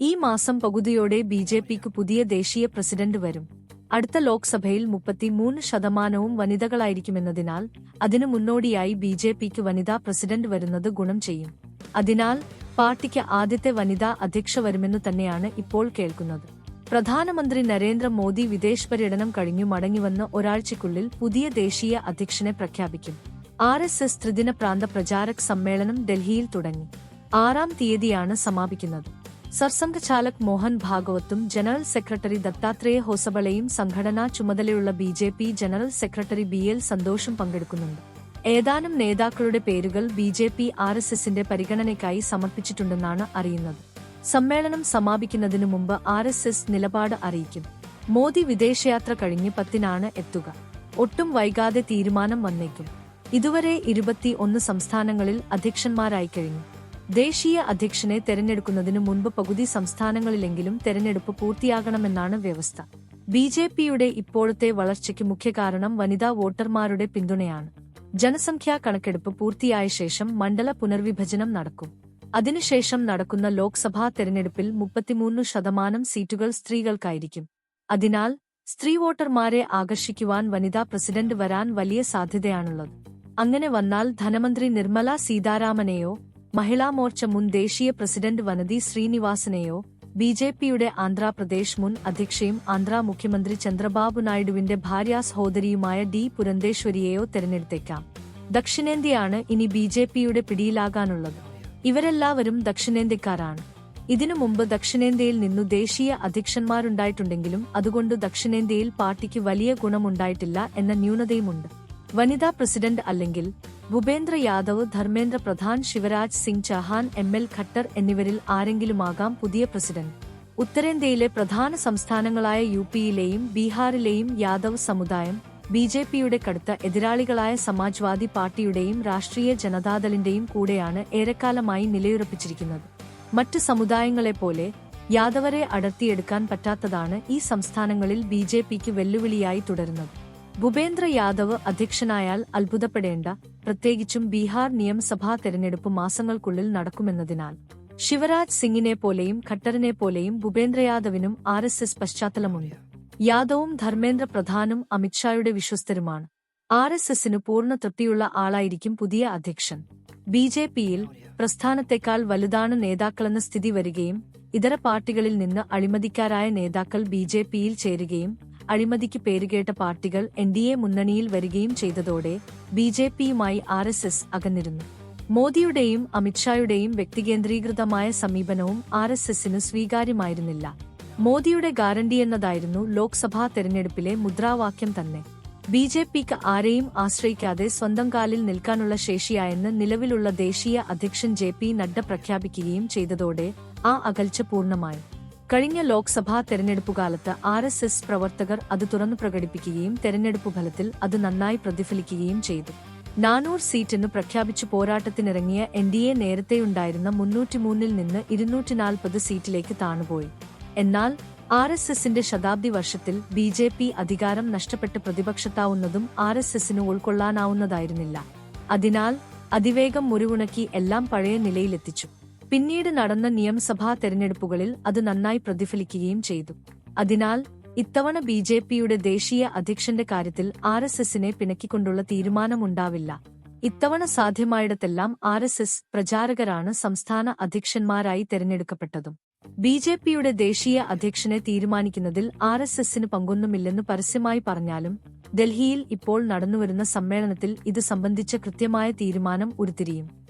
ഈ മാസം പകുതിയോടെ ബി ജെ പിക്ക് പുതിയ ദേശീയ പ്രസിഡന്റ് വരും. അടുത്ത ലോക്സഭയിൽ മുപ്പത്തിമൂന്ന് ശതമാനവും വനിതകളായിരിക്കുമെന്നതിനാൽ അതിനു മുന്നോടിയായി ബി ജെ പിക്ക് വനിതാ പ്രസിഡന്റ് വരുന്നത് ഗുണം ചെയ്യും. അതിനാൽ പാർട്ടിക്ക് ആദ്യത്തെ വനിതാ അധ്യക്ഷ വരുമെന്നു തന്നെയാണ് ഇപ്പോൾ കേൾക്കുന്നത്. പ്രധാനമന്ത്രി നരേന്ദ്രമോദി വിദേശ പര്യടനം കഴിഞ്ഞു മടങ്ങിവന്ന് ഒരാഴ്ചയ്ക്കുള്ളിൽ പുതിയ ദേശീയ അധ്യക്ഷനെ പ്രഖ്യാപിക്കും. ആർ എസ് എസ് ത്രിദിന പ്രാന്ത പ്രചാരക് സമ്മേളനം ഡൽഹിയിൽ തുടങ്ങി. ആറാം തീയതിയാണ് സമാപിക്കുന്നത്. സർസംഘചാലക് മോഹൻ ഭാഗവത്തും ജനറൽ സെക്രട്ടറി ദത്താത്രേയ ഹോസബളയും സംഘടനാ ചുമതലയുള്ള B J P general secretary B L സന്തോഷും പങ്കെടുക്കുന്നുണ്ട്. ഏതാനും നേതാക്കളുടെ പേരുകൾ B J P R S എസിന്റെ പരിഗണനയ്ക്കായി സമർപ്പിച്ചിട്ടുണ്ടെന്നാണ് അറിയുന്നത്. സമ്മേളനം സമാപിക്കുന്നതിനു മുമ്പ് ആർ എസ് എസ് നിലപാട് അറിയിക്കും. മോദി വിദേശയാത്ര കഴിഞ്ഞ് പത്തിനാണ് എത്തുക. ഒട്ടും വൈകാതെ തീരുമാനം വന്നേക്കും. ഇതുവരെ ഇരുപത്തി ഒന്ന് സംസ്ഥാനങ്ങളിൽ അധ്യക്ഷന്മാരായി കഴിഞ്ഞു. ദേശീയ അധ്യക്ഷനെ തെരഞ്ഞെടുക്കുന്നതിനു മുൻപ് പകുതി സംസ്ഥാനങ്ങളിലെങ്കിലും തെരഞ്ഞെടുപ്പ് പൂർത്തിയാകണമെന്നാണ് വ്യവസ്ഥ. ബി ജെ പിയുടെ ഇപ്പോഴത്തെ വളർച്ചയ്ക്ക് മുഖ്യ കാരണം വനിതാ വോട്ടർമാരുടെ പിന്തുണയാണ്. ജനസംഖ്യാ കണക്കെടുപ്പ് പൂർത്തിയായ ശേഷം മണ്ഡല പുനർവിഭജനം നടക്കും. അതിനുശേഷം നടക്കുന്ന ലോക്സഭാ തെരഞ്ഞെടുപ്പിൽ മുപ്പത്തിമൂന്ന് ശതമാനം സീറ്റുകൾ സ്ത്രീകൾക്കായിരിക്കും. അതിനാൽ സ്ത്രീ വോട്ടർമാരെ ആകർഷിക്കുവാൻ വനിതാ പ്രസിഡന്റ് വരാൻ വലിയ സാധ്യതയാണുള്ളത്. അങ്ങനെ വന്നാൽ ധനമന്ത്രി നിർമ്മല സീതാരാമനെയോ മഹിളാ മോർച്ച മുൻ ദേശീയ പ്രസിഡന്റ് വനതി ശ്രീനിവാസനെയോ ബി ജെ പിയുടെ ആന്ധ്രാപ്രദേശ് മുൻ അധ്യക്ഷയും ആന്ധ്ര മുഖ്യമന്ത്രി ചന്ദ്രബാബു നായിഡുവിന്റെ ഭാര്യാ സഹോദരിയുമായ ഡി പുരന്തേശ്വരിയെയോ തെരഞ്ഞെടുത്തേക്കാം. ദക്ഷിണേന്ത്യയാണ് ഇനി ബി ജെ പിയുടെ പിടിയിലാകാനുള്ളത്. ഇവരെല്ലാവരും ദക്ഷിണേന്ത്യക്കാരാണ്. ഇതിനു മുമ്പ് ദക്ഷിണേന്ത്യയിൽ നിന്നു ദേശീയ അധ്യക്ഷന്മാരുണ്ടായിട്ടുണ്ടെങ്കിലും അതുകൊണ്ട് ദക്ഷിണേന്ത്യയിൽ പാർട്ടിക്ക് വലിയ ഗുണമുണ്ടായിട്ടില്ല എന്ന ന്യൂനതയുമുണ്ട്. വനിതാ പ്രസിഡന്റ് അല്ലെങ്കിൽ ഭൂപേന്ദ്ര യാദവ് ധർമ്മേന്ദ്ര പ്രധാൻ ശിവരാജ് സിംഗ് ചഹാൻ എം എൽ ഖട്ടർ എന്നിവരിൽ ആരെങ്കിലുമാകാം പുതിയ പ്രസിഡന്റ്. ഉത്തരേന്ത്യയിലെ പ്രധാന സംസ്ഥാനങ്ങളായ യു പിയിലെയും ബീഹാറിലെയും യാദവ് സമുദായം ബി ജെ പിയുടെ കടുത്ത എതിരാളികളായ സമാജ്വാദി പാർട്ടിയുടെയും രാഷ്ട്രീയ ജനതാദളിന്റെയും കൂടെയാണ് ഏറെക്കാലമായി നിലയുറപ്പിച്ചിരിക്കുന്നത്. മറ്റ് സമുദായങ്ങളെപ്പോലെ യാദവരെ അടർത്തിയെടുക്കാൻ പറ്റാത്തതാണ് ഈ സംസ്ഥാനങ്ങളിൽ ബി വെല്ലുവിളിയായി തുടരുന്നത്. ഭൂപേന്ദ്ര യാദവ് അധ്യക്ഷനായാൽ അത്ഭുതപ്പെടേണ്ട പ്രത്യേകിച്ചും ബീഹാർ നിയമസഭാ തെരഞ്ഞെടുപ്പ് മാസങ്ങൾക്കുള്ളിൽ നടക്കുമെന്നതിനാൽ. ശിവരാജ് സിംഗിനെ പോലെയും ഖട്ടറിനെ പോലെയും ഭൂപേന്ദ്ര യാദവിനും ആർ എസ് എസ് പശ്ചാത്തലമുണ്ട്. യാദവും ധർമ്മേന്ദ്ര പ്രധാനും അമിത്ഷായുടെ വിശ്വസ്തരുമാണ്. ആർ എസ് എസിന് പൂർണ തൃപ്തിയുള്ള ആളായിരിക്കും പുതിയ അധ്യക്ഷൻ. ബി ജെ പിയിൽ പ്രസ്ഥാനത്തെക്കാൾ വലുതാണ് നേതാക്കളെന്ന സ്ഥിതി വരികയും ഇതര പാർട്ടികളിൽ നിന്ന് അഴിമതിക്കാരായ നേതാക്കൾ ബി ജെ പിയിൽ ചേരുകയും അഴിമതിക്ക് പേരുകേട്ട പാർട്ടികൾ എൻ ഡി എ മുന്നണിയിൽ വരികയും ചെയ്തതോടെ ബി ജെ പിയുമായി ആർ എസ് എസ് അകന്നിരുന്നു. മോദിയുടെയും അമിത്ഷായുടെയും വ്യക്തികേന്ദ്രീകൃതമായ സമീപനവും ആർ എസ് എസിന് സ്വീകാര്യമായിരുന്നില്ല. മോദിയുടെ ഗ്യാരണ്ടിയെന്നതായിരുന്നു ലോക്സഭാ തെരഞ്ഞെടുപ്പിലെ മുദ്രാവാക്യം തന്നെ. ബി ജെ പിക്ക് ആരെയും ആശ്രയിക്കാതെ സ്വന്തം കാലിൽ നിൽക്കാനുള്ള ശേഷിയായെന്ന് നിലവിലുള്ള ദേശീയ അധ്യക്ഷൻ ജെ പി നഡ്ഡ പ്രഖ്യാപിക്കുകയും ചെയ്തതോടെ ആ അകൽച്ച പൂർണമായി. കഴിഞ്ഞ ലോക്സഭാ തെരഞ്ഞെടുപ്പ് കാലത്ത് ആർ എസ് എസ് പ്രവർത്തകർ അത് തുറന്നു പ്രകടിപ്പിക്കുകയും തെരഞ്ഞെടുപ്പ് ഫലത്തിൽ അത് നന്നായി പ്രതിഫലിക്കുകയും ചെയ്തു. നാനൂർ സീറ്റെന്ന് പ്രഖ്യാപിച്ചു പോരാട്ടത്തിനിറങ്ങിയ എൻ ഡി എ നേരത്തെയുണ്ടായിരുന്ന മുന്നൂറ്റിമൂന്നിൽ നിന്ന് ഇരുന്നൂറ്റിനാൽപ്പത് സീറ്റിലേക്ക് താണുപോയി. എന്നാൽ ആർ എസ് എസിന്റെ ശതാബ്ദി വർഷത്തിൽ ബി ജെ പി അധികാരം നഷ്ടപ്പെട്ട് പ്രതിപക്ഷത്താവുന്നതും ആർ എസ് എസിന് ഉൾക്കൊള്ളാനാവുന്നതായിരുന്നില്ല. അതിനാൽ അതിവേഗം മുറിവുണക്കി എല്ലാം പഴയ നിലയിലെത്തിച്ചു. പിന്നീട് നടന്ന നിയമസഭാ തെരഞ്ഞെടുപ്പുകളിൽ അത് നന്നായി പ്രതിഫലിക്കുകയും ചെയ്തു. അതിനാൽ ഇത്തവണ ബി ജെ പിയുടെ ദേശീയ അധ്യക്ഷന്റെ കാര്യത്തിൽ ആർ എസ് എസിനെ പിണക്കിക്കൊണ്ടുള്ള തീരുമാനമുണ്ടാവില്ല. ഇത്തവണ സാധ്യമായിടത്തെല്ലാം ആർ എസ് എസ് പ്രചാരകരാണ് സംസ്ഥാന അധ്യക്ഷന്മാരായി തെരഞ്ഞെടുക്കപ്പെട്ടതും. ബി ജെ പിയുടെ ദേശീയ അധ്യക്ഷനെ തീരുമാനിക്കുന്നതിൽ ആർ എസ് എസിന് പങ്കൊന്നുമില്ലെന്ന് പരസ്യമായി പറഞ്ഞാലും ഡൽഹിയിൽ ഇപ്പോൾ നടന്നുവരുന്ന സമ്മേളനത്തിൽ ഇത് സംബന്ധിച്ച കൃത്യമായ തീരുമാനം ഉരുത്തിരിയും.